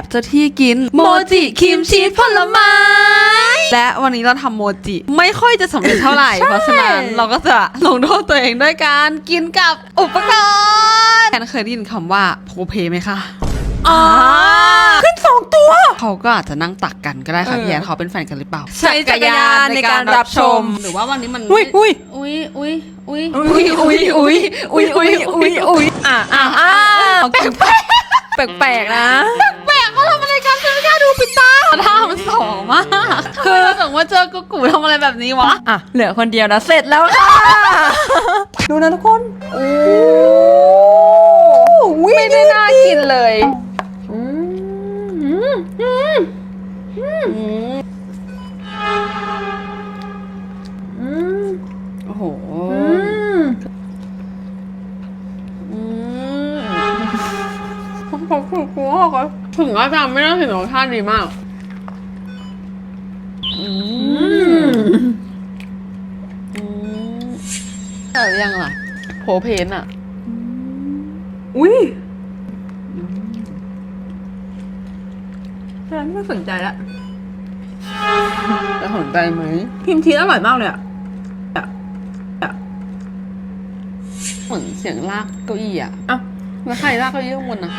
บเจ้าที่กินโมจิครีมชีสผลไม้ และวันนี้เราทำโมจิ ไม่ค่อยจะสำเร็จเท่าไหร่ เพราะฉะนั้นเราก็จะลงโทษตัวเองด้วยการกินกับอุปกรณ์แอนเคยได้ยินคำว่าโพเพไหมคะอ๋อขึ้นสองตัว เขาก็อาจจะนั่งตักกันก็ได้ค่ะเออพี่แอนเขาเป็นแฟนกันหรือเปล่า ใช้จักรยานในการรับชม หรือว่าวันนี้มันอุ้ยอุ้ยอุ้ยอุ้ยอุ้ยอุ้ยอุ้ยอุ้ยอุ้ยอุ้ยอุ้ยอุ้ยอะอะอะแปลกแปลกแปลกแปลกๆนะ งว่าเจอกุ๊กกูทำอะไรแบบนี้วะ อะ เหลือคนเดียวนะ เสร็จแล้วค่ะ ดูนะทุกคน โอ้ไม่ได้น่ากินเลยโอ้โหผมผมผมกลัวเขาถึงว่าจำไม่ได้ถึงรสชาติดีมาก แต่ยังล่ะโพเพนอะอุ้ยฉันไม่สนใจละจะสนใจไหมพิมพ์ชีสอร่อยมากเลยอะเหมือนเสียงลากเก้าอี้อะอะแล้วใครลากเก้าอี้ข้างบนอะ